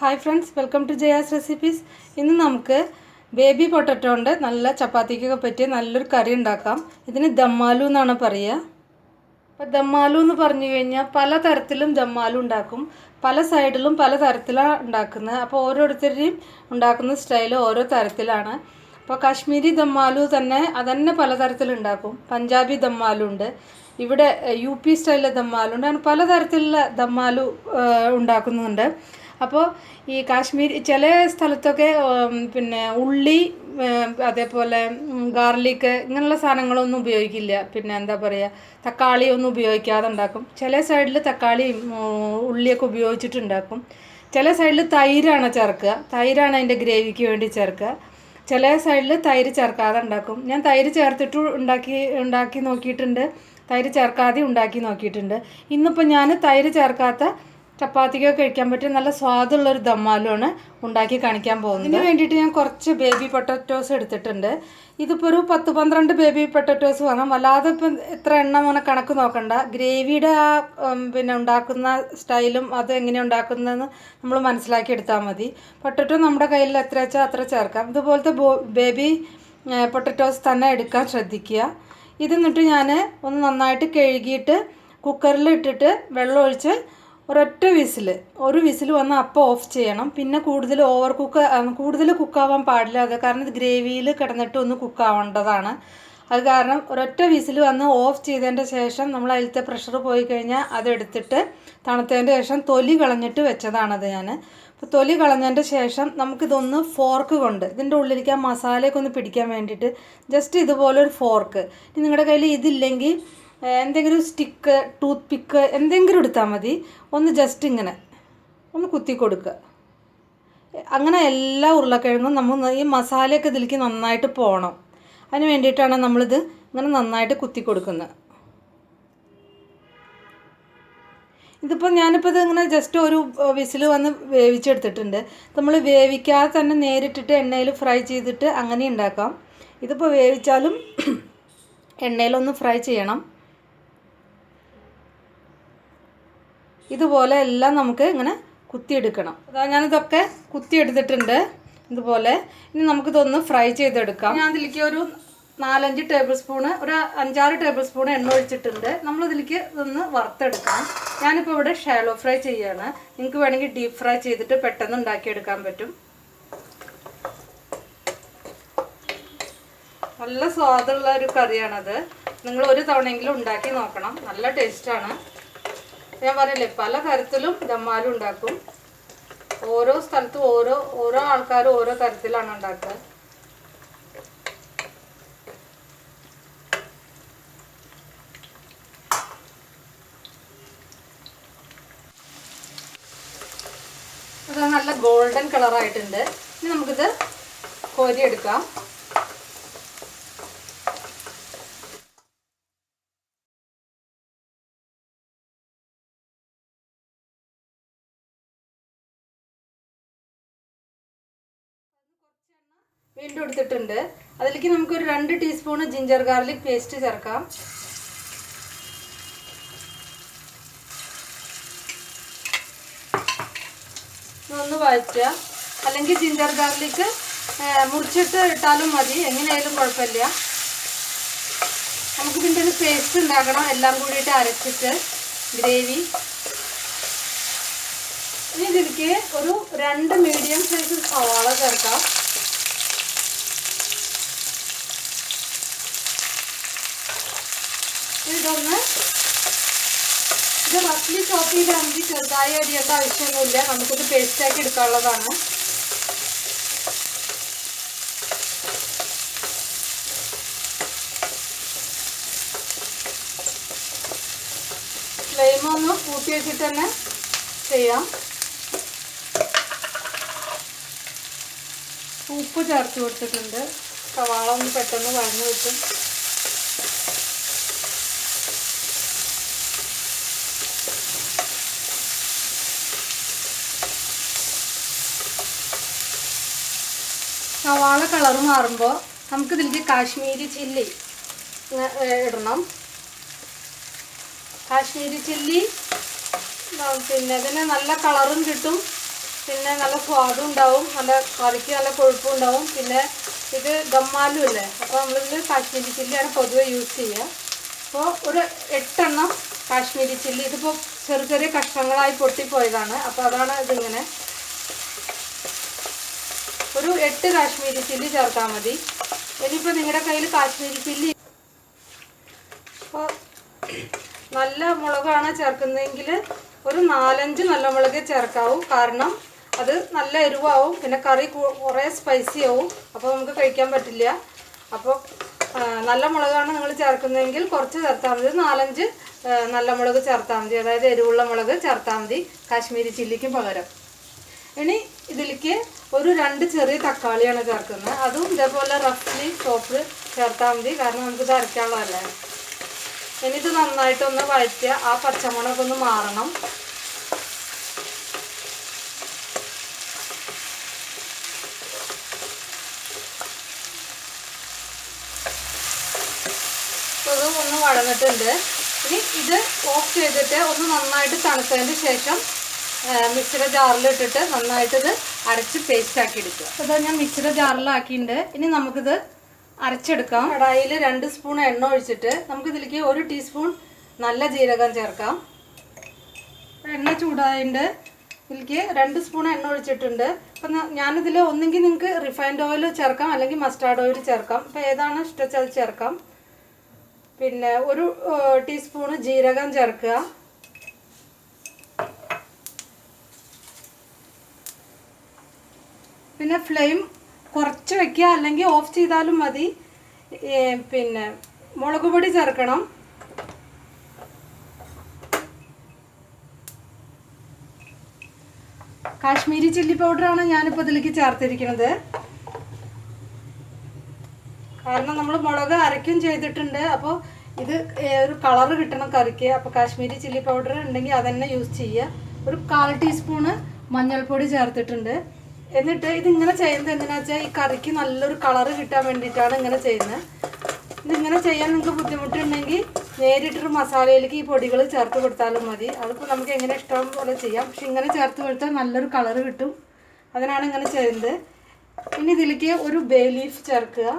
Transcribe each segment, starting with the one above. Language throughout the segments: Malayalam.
Hi friends welcome to Jaya's recipes ഇന്ന് നമുക്ക് ബേബി പൊട്ടറ്റോ കൊണ്ട് നല്ല ചപ്പാത്തിക്കൊക്കെ പറ്റിയ നല്ലൊരു കറി ഉണ്ടാക്കാം. ഇതിന് ദമ്മാലു എന്നാണ് പറയുക. അപ്പോൾ ദമ്മാലു എന്ന് പറഞ്ഞു കഴിഞ്ഞാൽ പല തരത്തിലും ദമ്മാലു ഉണ്ടാക്കും. പല സൈഡിലും പല തരത്തിലാണ് ഉണ്ടാക്കുന്നത്. അപ്പോൾ ഓരോരുത്തരുടെയും ഉണ്ടാക്കുന്ന സ്റ്റൈൽ ഓരോ തരത്തിലാണ്. അപ്പോൾ കാശ്മീരി ദമ്മാലു തന്നെ അതന്നെ പല പലതരത്തിലുണ്ടാക്കും പഞ്ചാബി ദമ്മാലു ഉണ്ട്. ഇവിടെ യു പി സ്റ്റൈലിലെ ദമ്മാലു ഉണ്ട്. അങ്ങനെ പലതരത്തിലുള്ള ദമ്മാലു ഉണ്ടാക്കുന്നുണ്ട്. അപ്പോൾ ഈ കാശ്മീർ ചില സ്ഥലത്തൊക്കെ പിന്നെ ഉള്ളി അതേപോലെ ഗാർലിക്ക് ഇങ്ങനെയുള്ള സാധനങ്ങളൊന്നും ഉപയോഗിക്കില്ല. പിന്നെ എന്താ പറയുക തക്കാളി ഒന്നും ഉപയോഗിക്കാതെ ഉണ്ടാക്കും. ചില സൈഡിൽ തക്കാളിയും ഉള്ളിയൊക്കെ ഉപയോഗിച്ചിട്ടുണ്ടാക്കും. ചില സൈഡിൽ തൈരാണ് ചേർക്കുക. തൈരാണ് അതിന്റെ ഗ്രേവിക്ക് വേണ്ടി ചേർക്കുക. ചില സൈഡിൽ തൈര് ചേർക്കാതെ ഉണ്ടാക്കും. ഞാൻ തൈര് ചേർത്തിട്ട് ഉണ്ടാക്കി ഉണ്ടാക്കി നോക്കിയിട്ടുണ്ട്. തൈര് ചേർക്കാതെ ഉണ്ടാക്കി നോക്കിയിട്ടുണ്ട്. ഇന്നിപ്പോൾ ഞാൻ തൈര് ചേർക്കാത്ത ചപ്പാത്തിക്കൊക്കെ കഴിക്കാൻ പറ്റിയ നല്ല സ്വാദുള്ള സ്വാദുള്ളൊരു ദമ്മാലുമാണ് ഉണ്ടാക്കി കാണിക്കാൻ പോകുന്നത്. ഇതിന് വേണ്ടിയിട്ട് ഞാൻ കുറച്ച് ബേബി പൊട്ടറ്റോസ് എടുത്തിട്ടുണ്ട്. ഇതിപ്പോൾ ഒരു പത്ത് പന്ത്രണ്ട് ബേബി പൊട്ടറ്റോസ് വേണം. അല്ലാതെ ഇപ്പം എത്ര എണ്ണം അങ്ങനെ കണക്ക് നോക്കണ്ട. ഗ്രേവിയുടെ ആ പിന്നെ ഉണ്ടാക്കുന്ന സ്റ്റൈലും അത് എങ്ങനെ ഉണ്ടാക്കുന്നതെന്ന് നമ്മൾ മനസ്സിലാക്കി എടുത്താൽ മതി. പൊട്ടറ്റോ നമ്മുടെ കയ്യിൽ എത്ര വെച്ചാൽ അത്ര ചേർക്കാം. ഇതുപോലത്തെ ബേബി പൊട്ടറ്റോസ് തന്നെ എടുക്കാൻ ശ്രദ്ധിക്കുക. ഇത് എന്നിട്ട് ഞാൻ ഒന്ന് നന്നായിട്ട് കഴുകിയിട്ട് കുക്കറിൽ ഇട്ടിട്ട് വെള്ളം ഒഴിച്ച് ഒരൊറ്റ വിസിൽ ഒരു വിസിൽ വന്ന് അപ്പോൾ ഓഫ് ചെയ്യണം. പിന്നെ കൂടുതൽ ഓവർ കുക്ക് കൂടുതൽ കുക്കാവാൻ പാടില്ല. അത് കാരണം ഇത് ഗ്രേവിയിൽ കിടന്നിട്ട് ഒന്ന് കുക്കാവേണ്ടതാണ് അത് കാരണം ഒരൊറ്റ വിസിൽ വന്ന് ഓഫ് ചെയ്തതിന്റെ ശേഷം നമ്മൾ അതിലത്തെ പ്രഷർ പോയി കഴിഞ്ഞാൽ അതെടുത്തിട്ട് തണുത്തതിന്റെ ശേഷം തൊലി കളഞ്ഞിട്ട് വെച്ചതാണത് ഞാൻ അപ്പോൾ തൊലി കളഞ്ഞതിന്റെ ശേഷം നമുക്കിതൊന്ന് ഫോർക്ക് കൊണ്ട് ഇതിന്റെ ഉള്ളിലേക്ക് ആ മസാലയൊക്കെ ഒന്ന് പിടിക്കാൻ വേണ്ടിയിട്ട് ജസ്റ്റ് ഇതുപോലെ ഒരു ഫോർക്ക് ഇനി നിങ്ങളുടെ കയ്യിൽ ഇതില്ലെങ്കിൽ എന്തെങ്കിലും സ്റ്റിക്ക് ടൂത്ത് പിക്ക് എന്തെങ്കിലും എടുത്താൽ മതി. ഒന്ന് ജസ്റ്റ് ഇങ്ങനെ ഒന്ന് കുത്തി കൊടുക്കുക. അങ്ങനെ എല്ലാ ഉരുളക്കിഴങ്ങും നമ്മൾ ഈ മസാലയൊക്കെ ഇതിലേക്ക് നന്നായിട്ട് പോകണം. അതിന് വേണ്ടിയിട്ടാണ് നമ്മളിത് ഇങ്ങനെ നന്നായിട്ട് കുത്തി കൊടുക്കുന്നത്. ഇതിപ്പോൾ ഞാനിപ്പോൾ ഇത് ഇങ്ങനെ ജസ്റ്റ് ഒരു വിസിൽ വന്ന് വേവിച്ചെടുത്തിട്ടുണ്ട്. നമ്മൾ വേവിക്കാതെ തന്നെ നേരിട്ടിട്ട് എണ്ണയിൽ ഫ്രൈ ചെയ്തിട്ട് അങ്ങനെ ഉണ്ടാക്കാം. ഇതിപ്പോൾ വേവിച്ചാലും എണ്ണയിലൊന്ന് ഫ്രൈ ചെയ്യണം. ഇതുപോലെ എല്ലാം നമുക്ക് ഇങ്ങനെ കുത്തിയെടുക്കണം. അതാ ഞാനിതൊക്കെ കുത്തിയെടുത്തിട്ടുണ്ട്. ഇതുപോലെ. ഇനി നമുക്കിതൊന്ന് ഫ്രൈ ചെയ്തെടുക്കാം. ഞാൻ ഇതിലേക്ക് ഒരു നാലഞ്ച് ടേബിൾ സ്പൂണ് ഒരു അഞ്ചാറ് ടേബിൾ സ്പൂൺ എണ്ണ ഒഴിച്ചിട്ടുണ്ട്. നമ്മളിതിലേക്ക് ഇതൊന്ന് വറുത്തെടുക്കാം ഞാനിപ്പോൾ ഇവിടെ ഷാലോ ഫ്രൈ ചെയ്യാണ്. നിങ്ങൾക്ക് വേണമെങ്കിൽ ഡീപ്പ് ഫ്രൈ ചെയ്തിട്ട് പെട്ടെന്ന് ഉണ്ടാക്കിയെടുക്കാൻ പറ്റും. നല്ല സ്വാദുള്ള ഒരു കറിയാണത്. നിങ്ങൾ ഒരു തവണയെങ്കിലും ഉണ്ടാക്കി നോക്കണം. നല്ല ടേസ്റ്റാണ്. ഞാൻ പറയില്ലേ പല തരത്തിലും ദമ്മാലും ഉണ്ടാക്കും. ഓരോ സ്ഥലത്തും ഓരോ ഓരോ ആൾക്കാരും ഓരോ തരത്തിലാണ് ഉണ്ടാക്കുക. അത് നല്ല ഗോൾഡൻ കളറായിട്ടുണ്ട് ഇനി നമുക്കിത് കോരിയെടുക്കാം. വീണ്ടും എടുത്തിട്ടുണ്ട്. അതിലേക്ക് നമുക്കൊരു രണ്ട് ടീസ്പൂൺ ജിഞ്ചർ ഗാർലിക് പേസ്റ്റ് ചേർക്കാം. ഒന്ന് വഴറ്റുക. അല്ലെങ്കിൽ ജിഞ്ചർ ഗാർലിക് മുറിച്ചിട്ട് ഇട്ടാലും മതി. എങ്ങനെയായാലും കുഴപ്പമില്ല. നമുക്ക് ഇതിന്റെ ഒരു പേസ്റ്റ് ഉണ്ടാക്കണം. എല്ലാം കൂടിയിട്ട് അരച്ചിട്ട് ഗ്രേവി. ഇനി ഇതിലേക്ക് ഒരു രണ്ട് മീഡിയം സൈസ് സവാള ചേർക്കാം. ഇതൊന്ന് ഇത് റഫ്ലി ചോപ്പ് ചെയ്താണെങ്കിൽ ചെറുതായി അരിയേണ്ട ആവശ്യമൊന്നുമില്ല. നമുക്കിത് പേസ്റ്റാക്കി എടുക്കാനുള്ളതാണ്. ഫ്ലെയിം ഒന്ന് കൂട്ടി വെച്ചിട്ട് തന്നെ ചെയ്യാം. ഉപ്പ് ചേർത്ത് കൊടുത്തിട്ടുണ്ട്. സവാള ഒന്ന് പെട്ടെന്ന് വഴഞ്ഞു കിട്ടും. സവാള കളർ മാറുമ്പോൾ നമുക്ക് ഇതിലേക്ക് കാശ്മീരി ചില്ലി ഇടണം. കാശ്മീരി ചില്ലി പിന്നെ ഇതിന് നല്ല കളറും കിട്ടും. പിന്നെ നല്ല സ്വാദും ഉണ്ടാവും. നല്ല കറിക്ക് നല്ല കൊഴുപ്പും ഉണ്ടാവും. പിന്നെ ഇത് ദമ്മാലും അല്ലേ അപ്പോൾ നമ്മളിതിൽ കാശ്മീരി ചില്ലിയാണ് പൊതുവെ യൂസ് ചെയ്യുക. അപ്പോൾ ഒരു എട്ടെണ്ണം കാശ്മീരി ചില്ലി. ഇതിപ്പോൾ ചെറിയ ചെറിയ കഷ്ണങ്ങളായി പൊട്ടിപ്പോയതാണ്. അപ്പോൾ അതാണ് ഇതിങ്ങനെ ഒരു എട്ട് കാശ്മീരി ചില്ലി ചേർത്താൽ മതി. ഇനിയിപ്പോൾ നിങ്ങളുടെ കയ്യിൽ കാശ്മീരി ചില്ലി അപ്പോൾ നല്ല മുളകാണ് ചേർക്കുന്നതെങ്കിൽ ഒരു നാലഞ്ച് നല്ല മുളകേ ചേർക്കാവും. കാരണം അത് നല്ല എരിവാവും പിന്നെ കറി കുറേ സ്പൈസി ആവും. അപ്പോൾ നമുക്ക് കഴിക്കാൻ പറ്റില്ല. അപ്പോൾ നല്ല മുളകാണ് നിങ്ങൾ ചേർക്കുന്നതെങ്കിൽ കുറച്ച് ചേർത്താൽ മതി. നാലഞ്ച് നല്ല മുളക് ചേർത്താൽ മതി. അതായത് എരിവുള്ള മുളക് ചേർത്താൽ മതി. കാശ്മീരി ചില്ലിക്കും പകരം. ഇനി ഇതിലേക്ക് ഒരു രണ്ട് ചെറിയ തക്കാളിയാണ് ചേർക്കുന്നത്. അതും ഇതേപോലെ റഫ്ലി ചോപ്പ് ചേർത്താൽ മതി. കാരണം നമുക്ക് അരയ്ക്കാനുള്ളതല്ലേ. ഇനി ഇത് നന്നായിട്ടൊന്ന് വഴറ്റുക. ആ പച്ചമുളകൊക്കെ ഒന്ന് മാറണം. ഒന്ന് വഴന്നിട്ടുണ്ട്. ഇനി ഇത് ഓഫ് ചെയ്തിട്ട് ഒന്ന് നന്നായിട്ട് തണുത്തതിന് ശേഷം മിക്സിയുടെ ജാറിലിട്ടിട്ട് നന്നായിട്ട് ഇത് അരച്ച് പേസ്റ്റ് ആക്കി എടുക്കുക. അപ്പോൾ ഞാൻ ഞാൻ മിക്സിയുടെ ജാറിലാക്കിയിട്ടുണ്ട്. ഇനി നമുക്കിത് അരച്ചെടുക്കാം. കടായിൽ രണ്ട് സ്പൂൺ എണ്ണ ഒഴിച്ചിട്ട് നമുക്കിതിലേക്ക് ഒരു ടീസ്പൂൺ നല്ല ജീരകം ചേർക്കാം. എണ്ണ ചൂടായതുകൊണ്ട് ഇതിലേക്ക് രണ്ട് സ്പൂൺ എണ്ണ ഒഴിച്ചിട്ടുണ്ട്. അപ്പം ഞാനിതിൽ ഒന്നെങ്കിൽ നിങ്ങൾക്ക് റിഫൈൻഡ് ഓയിൽ ചേർക്കാം അല്ലെങ്കിൽ മസ്റ്റാർഡ് ഓയിൽ ചേർക്കാം. അപ്പോൾ ഏതാണ് ഇഷ്ടം അത് ചേർക്കാം. പിന്നെ ഒരു ടീസ്പൂണ് ജീരകം ചേർക്കുക. പിന്നെ ഫ്ലെയിം കുറച്ച് വെക്കുക. അല്ലെങ്കിൽ ഓഫ് ചെയ്താലും മതി. പിന്നെ മുളക് പൊടി ചേർക്കണം. കാശ്മീരി ചില്ലി പൗഡറാണ് ഞാനിപ്പോൾ ഇതിലേക്ക് ചേർത്തിരിക്കുന്നത്. കാരണം നമ്മൾ മുളക് അരയ്ക്കും ചെയ്തിട്ടുണ്ട്. അപ്പോൾ ഇത് ഒരു കളർ കിട്ടണം കറിക്ക്. അപ്പോൾ കാശ്മീരി ചില്ലി പൗഡർ ഉണ്ടെങ്കിൽ അതന്നെ യൂസ് ചെയ്യുക. ഒരു കാൽ ടീസ്പൂണ് മഞ്ഞൾപ്പൊടി ചേർത്തിട്ടുണ്ട്. എന്നിട്ട് ഇതിങ്ങനെ ചെയ്യുന്നത് എന്തിനാ വെച്ചാൽ ഈ കറിക്ക് നല്ലൊരു കളറ് കിട്ടാൻ വേണ്ടിയിട്ടാണ് ഇങ്ങനെ ചെയ്യുന്നത്. ഇതിങ്ങനെ ചെയ്യാൻ നിങ്ങൾക്ക് ബുദ്ധിമുട്ടുണ്ടെങ്കിൽ നേരിട്ടൊരു മസാലയിലേക്ക് ഈ പൊടികൾ ചേർത്ത് കൊടുത്താലും മതി. അതിപ്പോൾ നമുക്ക് എങ്ങനെ ഇഷ്ടം പോലെ ചെയ്യാം. പക്ഷെ ഇങ്ങനെ ചേർത്ത് കൊടുത്താൽ നല്ലൊരു കളറ് കിട്ടും. അതിനാണ് ഇങ്ങനെ ചെയ്യുന്നത്. ഇനി ഇതിലേക്ക് ഒരു ബേ ലീഫ് ചേർക്കുക.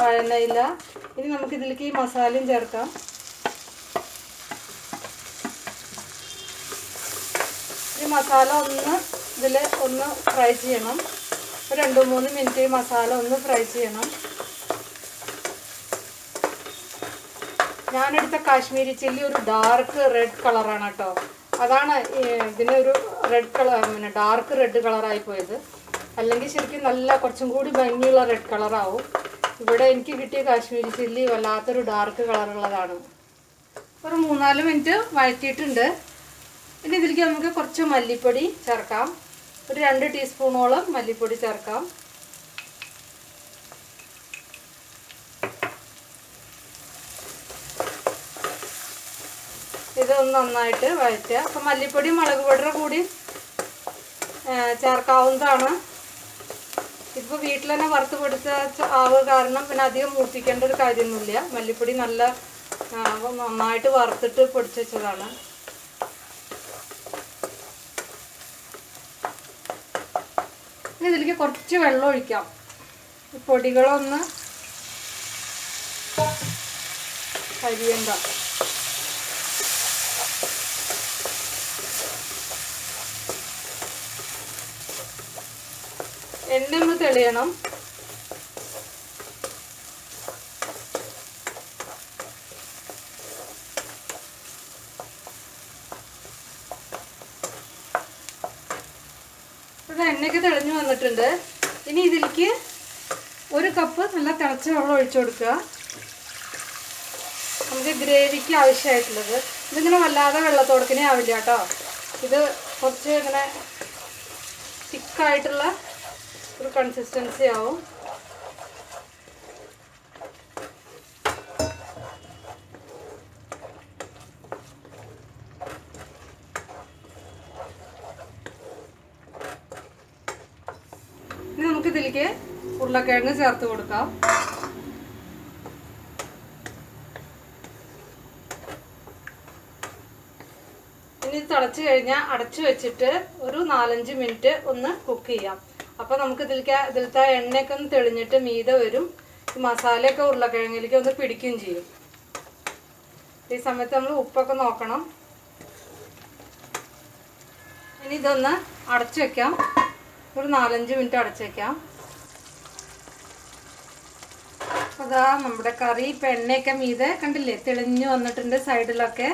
വഴനയില ഇനി നമുക്ക് ഇതിലേക്ക് ഈ മസാലയും ചേർക്കാം. മസാല ഒന്ന് ഇതിൽ ഒന്ന് ഫ്രൈ ചെയ്യണം. രണ്ട് മൂന്ന് മിനിറ്റ് മസാല ഒന്ന് ഫ്രൈ ചെയ്യണം. ഞാനെടുത്ത കാശ്മീരി ചില്ലി ഒരു ഡാർക്ക് റെഡ് കളറാണ് കേട്ടോ. അതാണ് ഇതിന് ഒരു റെഡ് കളർ പിന്നെ ഡാർക്ക് റെഡ് കളറായി പോയത്. അല്ലെങ്കിൽ ശരിക്കും നല്ല കുറച്ചും കൂടി ഭംഗിയുള്ള റെഡ് കളറാവും ഇവിടെ എനിക്ക് കിട്ടിയ കാശ്മീരി ചില്ലി വല്ലാത്തൊരു ഡാർക്ക് കളറുള്ളതാണ് ഒരു മൂന്നാൽ മിനിറ്റ് വഴറ്റിയിട്ടുണ്ട്. ഇനി ഇതിലേക്ക് നമുക്ക് കുറച്ച് മല്ലിപ്പൊടി ചേർക്കാം. ഒരു രണ്ട് ടീസ്പൂണോളം മല്ലിപ്പൊടി ചേർക്കാം. ഇതൊന്ന് നന്നായിട്ട് വഴറ്റുക. അപ്പം മല്ലിപ്പൊടി മുളക് പൊടിയുടെ കൂടി ചേർക്കാവുന്നതാണ്. ഇപ്പോൾ വീട്ടിൽ തന്നെ വറുത്ത് പൊടിച്ച ആവ് കാരണം പിന്നെ അധികം മൂപ്പിക്കേണ്ട ഒരു കാര്യമൊന്നുമില്ല. മല്ലിപ്പൊടി നല്ല നന്നായിട്ട് വറുത്തിട്ട് പൊടിച്ച് വെച്ചതാണ്. ഇനി ഇതിലേക്ക് കുറച്ച് വെള്ളം ഒഴിക്കാം. പൊടികളൊന്ന് കരിയണ്ട. എണ്ണ ഒന്ന് തെളിയണം ഇവിടെ എണ്ണയൊക്കെ തെളിഞ്ഞു വന്നിട്ടുണ്ട്. ഇനി ഇതിലേക്ക് ഒരു കപ്പ് നല്ല തിളച്ച വെള്ളം ഒഴിച്ചു കൊടുക്കുക. നമുക്ക് ഗ്രേവിക്ക് ആവശ്യമായിട്ടുള്ളത്. ഇതിങ്ങനെ വല്ലാതെ വെള്ളത്തോടക്കിനെ ആവില്ല കേട്ടോ. ഇത് കുറച്ച് ഇങ്ങനെ തിക്കായിട്ടുള്ള ഒരു കൺസിസ്റ്റൻസി ആവും ഇനി നമുക്ക് ഇതിലേക്ക് ഉരുളക്കിഴങ്ങ് ചേർത്ത് കൊടുക്കാം. ഇനി തിളച്ച് കഴിഞ്ഞാൽ അടച്ചു വെച്ചിട്ട് ഒരു നാലഞ്ച് മിനിറ്റ് ഒന്ന് കുക്ക് ചെയ്യാം. അപ്പോൾ നമുക്ക് ഇതിലേക്ക് ഇതിലത്തെ എണ്ണയൊക്കെ ഒന്ന് തെളിഞ്ഞിട്ട് മീതെ വരും. മസാലയൊക്കെ ഉരുളക്കിഴങ്ങിലേക്ക് ഒന്ന് പിടിക്കുകയും ചെയ്യും. ഈ സമയത്ത് നമ്മൾ ഉപ്പൊക്കെ നോക്കണം. ഇനി ഇതൊന്ന് അടച്ചു വെക്കാം. ഒരു നാലഞ്ച് മിനിറ്റ് അടച്ചു വെക്കാം. അതാ നമ്മുടെ കറി ഇപ്പം എണ്ണയൊക്കെ മീതെ കണ്ടില്ലേ തെളിഞ്ഞു വന്നിട്ടുണ്ട് സൈഡിലൊക്കെ.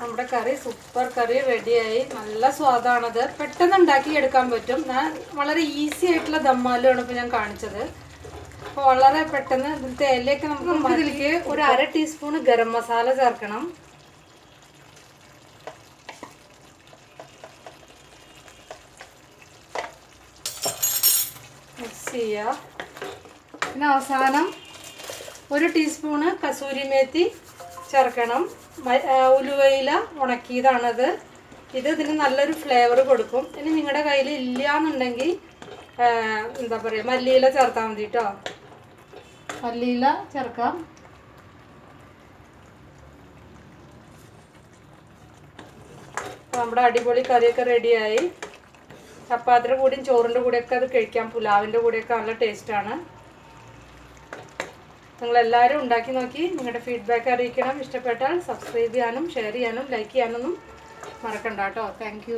നമ്മുടെ കറി സൂപ്പർ കറി റെഡിയായി. നല്ല സ്വാദാണത്. പെട്ടെന്ന് ഉണ്ടാക്കി എടുക്കാൻ പറ്റും. ഞാൻ വളരെ ഈസി ആയിട്ടുള്ള ദമ്മാലുമാണ് ഇപ്പോൾ ഞാൻ കാണിച്ചത്. അപ്പോൾ വളരെ പെട്ടെന്ന് ഇതിലത്തെ ഇലയൊക്കെ നമുക്ക് ഇതിലേക്ക് ഒരു അര ടീസ്പൂൺ ഗരം മസാല ചേർക്കണം. മിക്സ് ചെയ്യുക പിന്നെ അവസാനം ഒരു ടീസ്പൂണ് കസൂരി മേത്തി ചേർക്കണം. ഉലുവയില ഉണക്കിയതാണത്. ഇത് ഇതിന് നല്ലൊരു ഫ്ലേവർ കൊടുക്കും. ഇനി നിങ്ങളുടെ കയ്യിൽ ഇല്ല എന്നുണ്ടെങ്കിൽ എന്താ പറയുക മല്ലിയില ചേർത്താൽ മതി കേട്ടോ മല്ലിയില ചേർക്കാം. നമ്മുടെ അടിപൊളി കറിയൊക്കെ റെഡിയായി. ചപ്പാത്തിയുടെ കൂടെയും ചോറിന്റെ കൂടെയൊക്കെ അത് കഴിക്കാം. പുലാവിന്റെ കൂടെയൊക്കെ നല്ല ടേസ്റ്റാണ് നിങ്ങളെല്ലാവരും ഉണ്ടാക്കി നോക്കി. നിങ്ങളുടെ ഫീഡ്ബാക്ക് അറിയിക്കണം. ഇഷ്ടപ്പെട്ടാൽ സബ്സ്ക്രൈബ് ചെയ്യാനും ഷെയർ ചെയ്യാനും ലൈക്ക് ചെയ്യാനൊന്നും മറക്കണ്ട കേട്ടോ. താങ്ക്